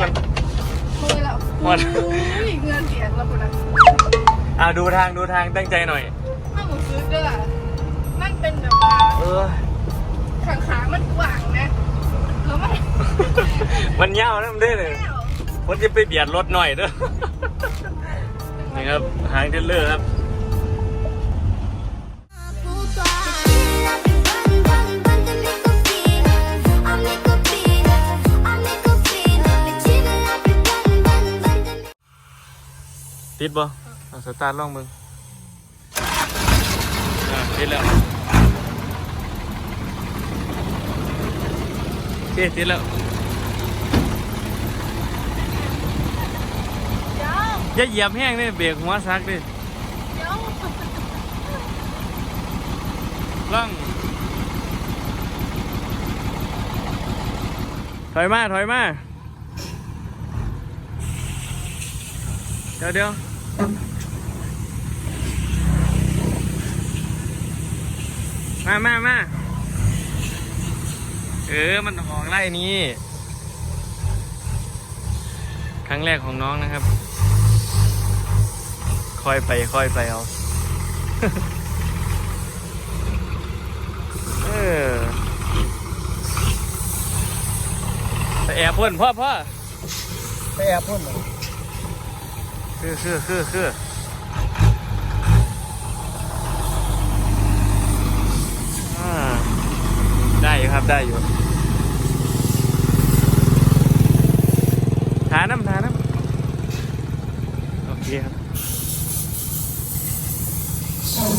กันมือแล้วหมดอุ้ยเงินเสียงแล้วคนละอ่าดูทางดูทางตั้งใจหน่อยถ้าหมูซื้อเด้อมันเป็นแบบว่าเออขางขามันกว้างนะแล้วมันมันยาวนะมันได้เลยแก้วผมจะไปเบียดรถหน่อยเด้อนี่ครับหางเทรลเลอร์ครับ ติดบ่เอาสตาร์ทลองมึงอ่าติดแล้วโอเคติดแล้วเดี๋ยวอย่าเหยียบแห้งนี่เบรกหัวซักดิเดี๋ยวล่องถอยมาถอยมา เดี๋ยวเดี๋ยวมามามาเออ มันออกไล่นี้ ครั้งแรกของน้องนะครับ ค่อยไปค่อยไปเอา เออไปแอบพ่นพ่อพ่อไปแอบพ่นเหรอ คือคือคือคืออ่าได้อยู่ครับได้อยู่ทาน้ำทาน้ำโอเคครับ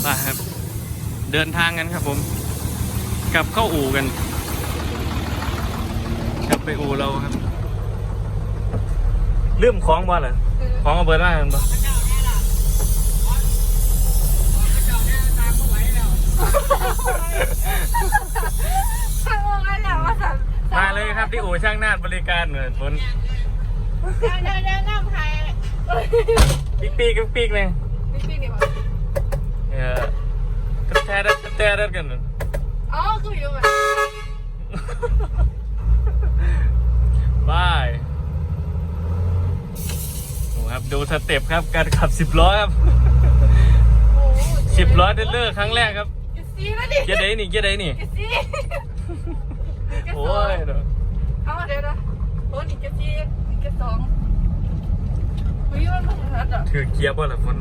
ไปครับ เดินทางกันครับผม กลับเข้าอู่กัน กลับไปอู่เราครับ เรื่องของบ่เหรอ ของเอาเบิร์ดมากันบ่ทางว่างั้นแหละว่าสันมาเลยครับที่อู่ช่างนาดบริการเหมือนฝนเดี๋ยวเดี๋ยวเดี๋ยวน้ำใครเอ้ยปีกปีกปีกเลยนี่นี่นี่มาเออกระแทกกระแทกกันอ๋อคืออยู่แบบบายโอ้ ครับดูสเต็ปครับการขับสิบล้อครับโอ้โหสิบล้อเดลเลอร์ครั้งแรกครับกิซีแล้วดิเกียร์ใดนี่เกียร์ใดนี่กิซีโอ้ยเนอะเอาเดี๋ยวนะโอ้นี่กิซีนี่กิสองเฮ้ยมันมันนัดอะถือเกียร์บ่ล่ะฝน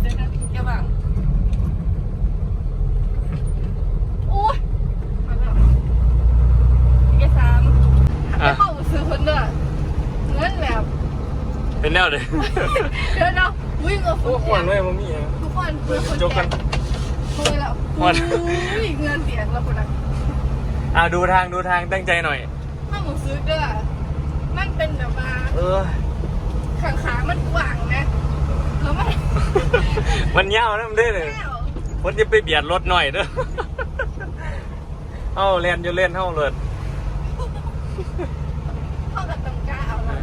เดี๋ยวนะเกี่ยวบ้างโอ้ยมาแล้วนี่กิสามไม่เข้าซื้อคนเด้อเงินแบบ เป็นแนวเลยเดี๋ยวนะวิ่งกับฝโอ้นขวัญเลยมันมีอะทุกคนเพื่อคนจบกันคุยแล้วหมดอุ้ยเงินเสียงแล้วคนนั้นอ่าดูทางดูทางตั้งใจหน่อยถ้าหมูซื้อเด้อมันเป็นแบบว่าเออขางขามันกว้างนะแล้วมันมันยาวนะมันได้เลยแก้วผมจะไปเบียดรถหน่อยเด้อเอาเล่นอยู่เล่นเท่าเลยเข้ากับตังกาเอาละ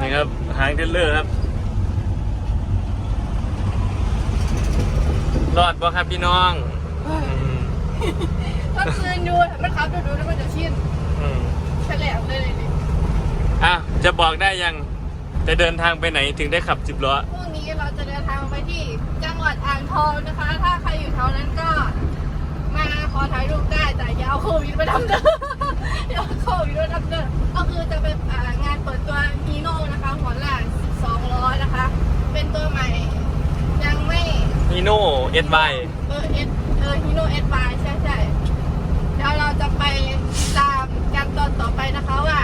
นี่ครับ หางเทรลเลอร์ครับ รอดปะครับพี่น้องอืมถ้าคืนดูมันขับดูดูแล้วมันจะชินอืมแฉลบเลยเลยดิอะจะบอกได้ยังจะเดินทางไปไหนถึงได้ขับสิบล้อ พรุ่งนี้เราจะเดินทางไปที่จังหวัดอ่างทองนะคะ ถ้าใครอยู่แถวนั้นก็ มาขอถ่ายรูปได้แต่อย่าเอาโควิดมาทำเด้อ อย่าเอาโควิดมาทำเด้อก็คือจะเป็นอ่างานเปิดตัวฮีโน่นะคะหัวหลาน200นะคะ เป็นตัวใหม่ ยังไม่ฮีโน่เอสไเออเอสเออฮีโน่เอสบายใช่ใช่เดี๋ยวเราจะไปติดตามกันตอนต่อไปนะคะว่า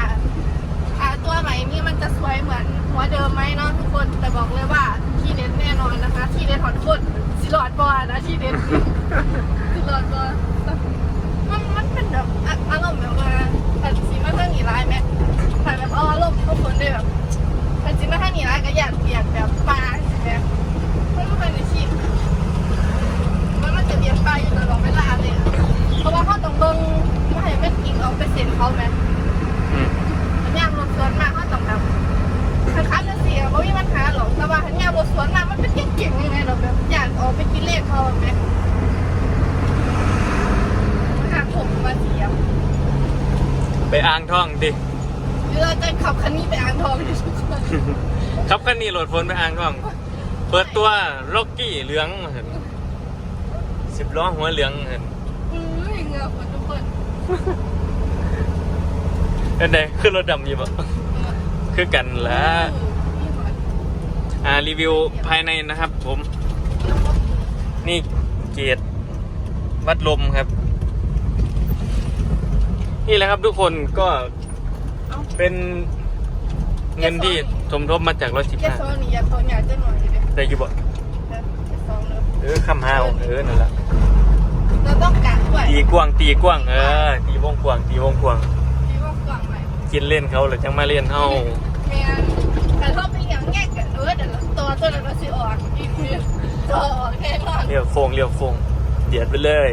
อ่าตัวใหม่นี่มันจะสวยเหมือนหัวเดิมไหมเนาะทุกคนแต่บอกเลยว่าที่เด็ดแน่นอนนะคะ ที่เด็ดถอนคนสิหลอดบอลนะที่เด็ด รับคันนี้โหลดฝนไปอ่างทอง เปิดตัวล็อกกี้เหลืองเห็นสิบล้อหัวเหลืองเห็นอือเหงือกคนทุกคนเห็นไดขึ้นรถดำอยี่บ่คือกันละนี่ก่อนอ่ารีวิวภายในนะครับ ผม นี่เกียรติวัดลมครับ นี่แหละครับทุกคนก็เอ้าเป็นเงินที่ สมทบมาจากร้อยสิบแกห้าโซนี่อยากโซนอยากจะหน่อยเลยได้อยี่บ่นะแกโซนเลยเออคำฮาวเออนั่นแหละเราต้องกะด้วยตีกว้างตีกว้างเออตีวงกว้างตีวงกว้างดีว่ากว้างหน่อยกินเล่นเขาหรือจังมาเล่นเฮาแม่นแต่ถ้าเป็นอย่างแง่กันเออเดี๋ยวเราตัวตัวเราสิออกอีกทีตัวออกแน่นอนเรียวโฟงเรียวโฟงเดียดไปเลย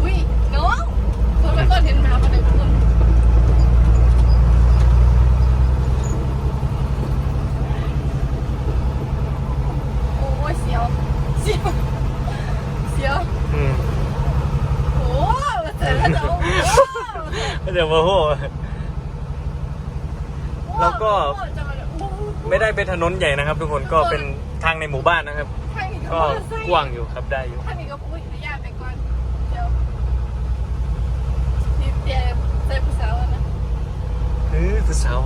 อุ้ยน้องตัวแล้วก็เห็นหมาคนหนึ่งคนโอ้ยเสียวเสียวเสียว อืม โอ้เจ๋งแล้วโอ้ เดี๋ยวมาโห แล้วก็ ไม่ได้เป็ นถนนใหญ่นะครับ ทุกคนก็เป็นทางในหมู่บ้านนะครับก็กว้างอยู่ครับได้อยู่ท่านนี้ก็พูดญาตไปก่อน เดี๋ยวนี่เตรียมใส่ผู้สาวนะเออผู้สาว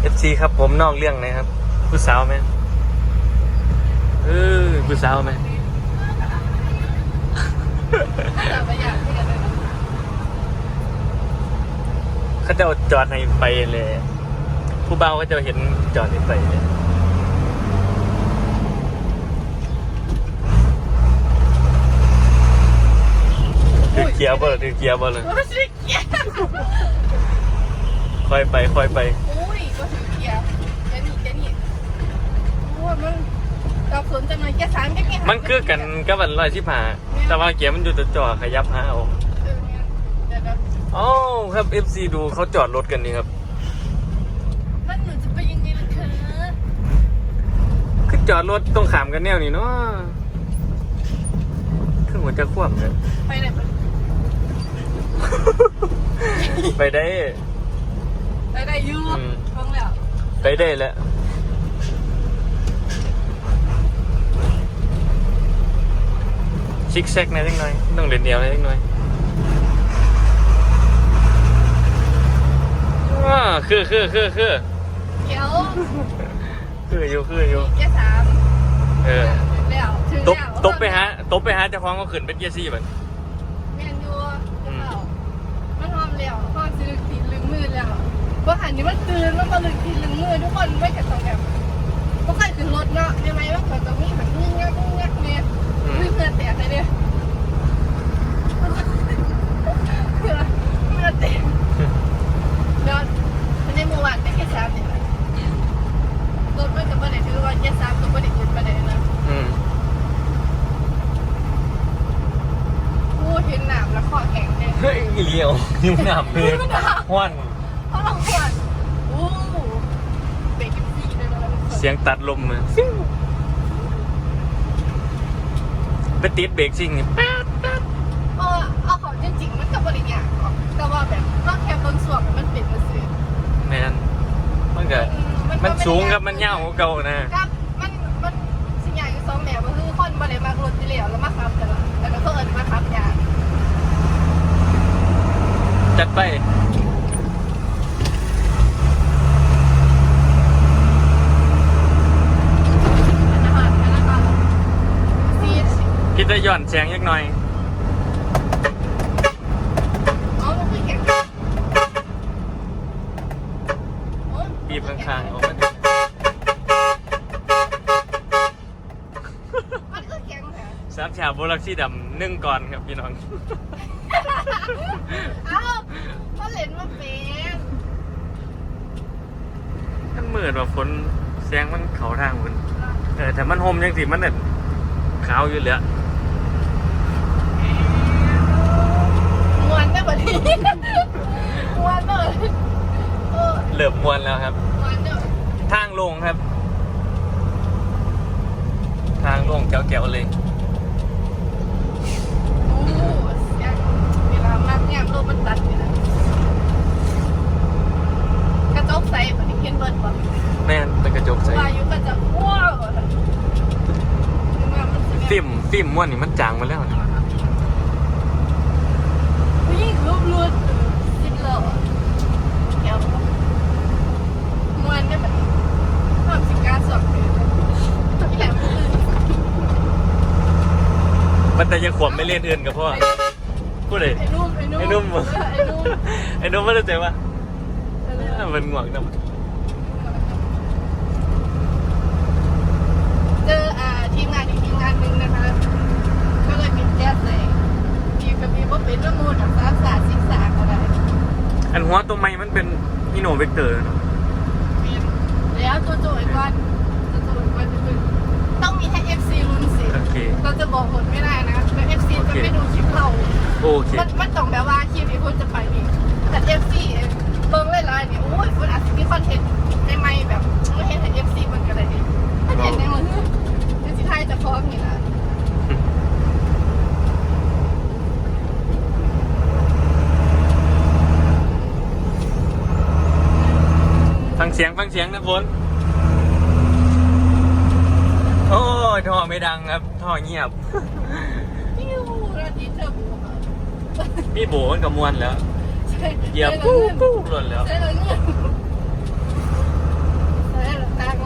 เอฟซีครับผมนอกเรื่องนะครับผู้สาวไหมเออผู้สาวไหมแต่ไม่อยากให้กันเลยนะเขาจะเอาจอดให้ไปเลย ผู้เบาก็จะเห็นจอดให้ไปเลยถือเกียร์เบอร์ถือเกียร์เบอร์เลยโอ้ยสิเกียร์ค่อยไปค่อยไปอุ้ยก็ถือเกียร์แกนี่แกนี่โอ้ยมันเราสนใจหน่อยแกสามแกนี่มันคือกันกับวันร้อยสิบห้าแต่ว่าเกียร์มันอยู่แต่จอขยับหาเอาเออเนี่ยเดี๋ยวเดี๋ยว อ๋อครับ FC ดูเขาจอดรถกันนี่ครับ มันหนูจะไปยังไงล่ะคะ คือ จอดรถต้องขามกันแนวนี่เนาะคือหัวจะคว่ำเนี่ยไปไหนไปไปได้ ไปไหนอยูอืม ฟังแล้วไปได้แหละชิกแซกหนะเล็กน้อยต้องเรียนเดียวนะเล็กน้อยว้าคือคือคือคือเดี๋ยว คืออยู่คืออยู่แกสามเออถึงแล้วถึงตบแล้วตบไปหาตบไปหาเจ้าของก็ขึ้นเป็นเกียร์ซี่แบบแมนยูเจ้าเปล่ามันหอมแล้วหอมสิลึกตีนลึงมือแล้วเพราะหันนี้มันตื่นมันมาลึกตีนลึงมือทุกคนไม่กระต้องแบบก็ใครขึ้นรถเนาะใช่ไหมว่าเขาจะมีแบบงึ้งงักงึ้งงักเนี่ยอืมเพื่อนแตกเลยเนี่ยเพื่อนเพื่อนแตกแล้วมันได้เมื่อวานแต่แค่สามเนี่ยรถมันก็ไม่ได้ถือว่าแค่สามก็ไม่ได้ขึ้นไปไหนนะ อืม พูดเห็นหนามแล้วคอแข็งเลย เฮ้ยอีเห ลียวยิ้มหนำเลยห้วนเพราะเราปวดโอ้เบรกฟรีเลยนะเสียงตัดลมอะไปติดเบรกซิ่งนี่แป๊ดแป๊ดเออเอาเขาจริงๆมันก็บริอย่างหรอกแต่ว่าแบบก็แค่บางส่วนมันเป็นมาซื้อแมนมันก็มันสูงครับมันยาวกว่าเก่านะครับมันมันสิ่งอย่างอยู่สองแบบก็คือคนบริมากรถที่เหลวแล้วมาขับแต่ละแต่ก็เอิญมาขับยาง จัดไปนะคะนะคะซีดคิดจะหย่อนแสงยักหน่อยอ๋อมันคือแข็งบีบข้างๆออกมาดิมันคือแข็งแข็งสามฉาบโบลักซี่ดำนึ่งก่อนครับพี่น้อง เอ้าเขาเล่นมาเป็น มันมืดว่าฝนแสงมันเขาทางมันเออแต่มันโฮมยังสิมันเนี่ยขาวอยู่เลยอะมวนได้บ่นี้มวนเลยเออเหลือบมวนแล้วครับมวนเด้อทางลงครับ ทางลงแก้วๆเลยโอ้เสียงเวลามากเนี่ยรถมันตัดอยู่นะ ห็นเบิร์ดบ่แม่นเป็นกระจกใส่วายุก็จะว้ววฟิล์มฟิล์มม้วนนี่มันจางมาแล้วนะผู้หญิงรูปรูดสิบโลแก้วม้วนก็แบบสิการสอบคือมันแต่ยังขวมไม่เล่นอื่นกับพ่อพูดเลยไอ้นุ่มไอ้นุ่มไอ้นุ่มไอ้นุ่มไม่ได้ใจว่ามันหงวกนะ อิโนเวกเตอร์เนอะเป็นแล้วตัวโจยก่อนตัวโจยก่อนจะเป็นต้องมีให้ FC ลุ้นสิ โอเค เราจะบอกผลไม่ได้นะแล้ว FC จะไม่ดูคลิปเรา โอเค มันมันต้องแบบว่าคลิปนี้คนจะไปนี่แต่ FC เบิ้งเลยๆเนี่ยโอ้ยคนอาจจะมีคอนเทนต์ใหม่ๆแบบไม่เห็นแต่ FC มันก็เลยดีคอนเทนต์ในมือในสิไทยจะพร้อมนี่นะ ฟังเสียงฟังเสียงนะฝนโอ้ยท่อไม่ดังครับ ท่อเงียบปิ้วราดีเทอร์บูค่ะพี่โบมันกับมวนแล้วใช่เหยียบใช่ปุ๊บแล้วปุ๊บหล่นแล้วใช่แล้วเงินใช่แล้วตังค์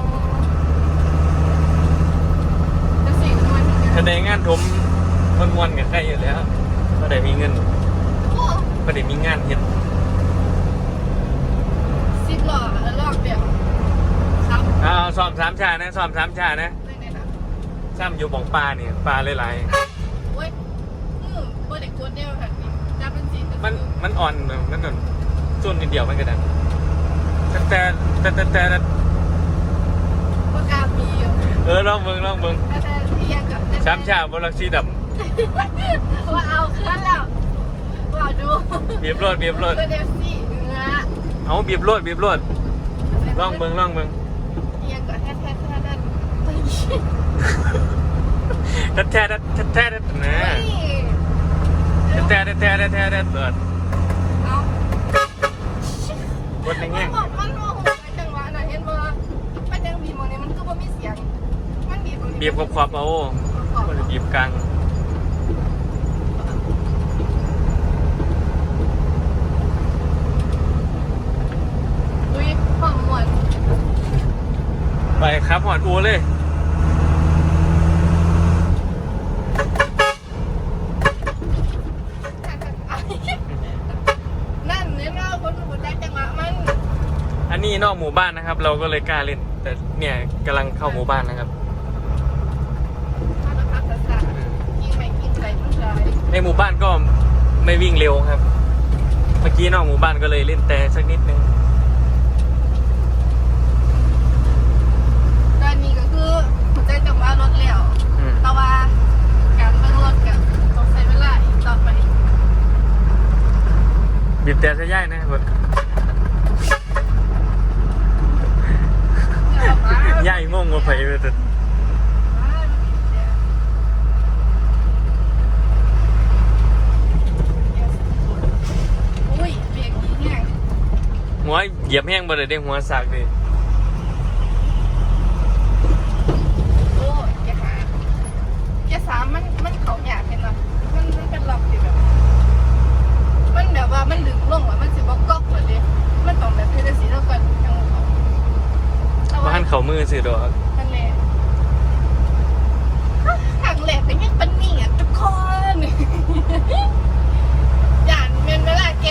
จะสี่หน่วยเหมือนกันแสดงงานทมมันมวนกับใครอยู่แล้วก็ได้มีเงินโอ้ก็ได้มีงานเห็น สิบหล่อลอกเดียวครับ อ้าวซ้อมสามชานะซ้อมสามชานะเลยเนี่ยนะซ้ำอยู่บ่องปลาเนี่ยปลาหลายโอ้ยอืมโปรเด็กโคตรเดียวค่ะนี่จะเป็นสีๆมันมันอ่อนมันอ่อนส่วนนิดเดียวมันก็ได้แต่แต่แต่แต่แต่ปากกามีอยู่เออลองเบิ่งลองเบิ่งแต่แต่เทียงกับสามชาบนลักซีดว่าเอาเคลื่อนแล้วว่าดูำบีบรถบีบรถเพื่อเดฟซี่เนื้อเอาบีบรถบีบรถลองเบิ่งลองเบิ่ง เทียงกับแท้แท้แท้นั่น ทัดแท้ทัดทัดแท้ทัดนะเฮ้ยทัดแท้ทัดแท้ทัดแท้ทัดเปิดเอากดมันแง่งบอกมันโมโหไปจังหวะน่ะเห็นบ่มันยังบีบมองนี้มันก็บ่มีเสียง มันบีบีบีบขอบเอาก็เลยบีบกลางอุ้ยหอมหมดไปครับหอดอูเลย นั่นเนี่ยนะคนหัวใจจังหวะมัน อั นนี้นอกหมู่บ้านนะครับ เราก็เลยกล้าเล่น แต่เนี่ยกำลังเข้าหมู่บ้านนะครับมาตรฐานศาสตร์ยิงไม่ยิงไรทั้งหลายในหมู่บ้านก็ไม่วิ่งเร็วครับ เมื่อกี้นอกหมู่บ้านก็เลยเล่นแต่สักนิดนึงตอนนี้ก็คือหัวใจจังหวะรถแล้วอืมแต่ว่าการเบิ่งรถกับต้องใช้เวลาอีกต่อไปบีบแต่ซะย่ายนะครับ เอามา ย่ายงงว่าไปเลยแต่ อุ้ยเบรกดีแห้ง หัว เหยียบแห้งบ่ได้เด้หัวสากเลยโอ้ยแกหาแกสามมันมันเขาหยาบเห็นไหมมันมันเป็นล็อกอยู่แบบ มันแบบว่ามันดึงลงว่ามันสิบอกก๊อกเหมือนดิมันต้องแบบเป็นสีแล้วก่อนยังเขาแต่ว่าบ้านเขามือสิดอกทางแหลกทางแหลกแต่ยังเป็นหนีอะทุกคน อย่านเป็นเวลาแก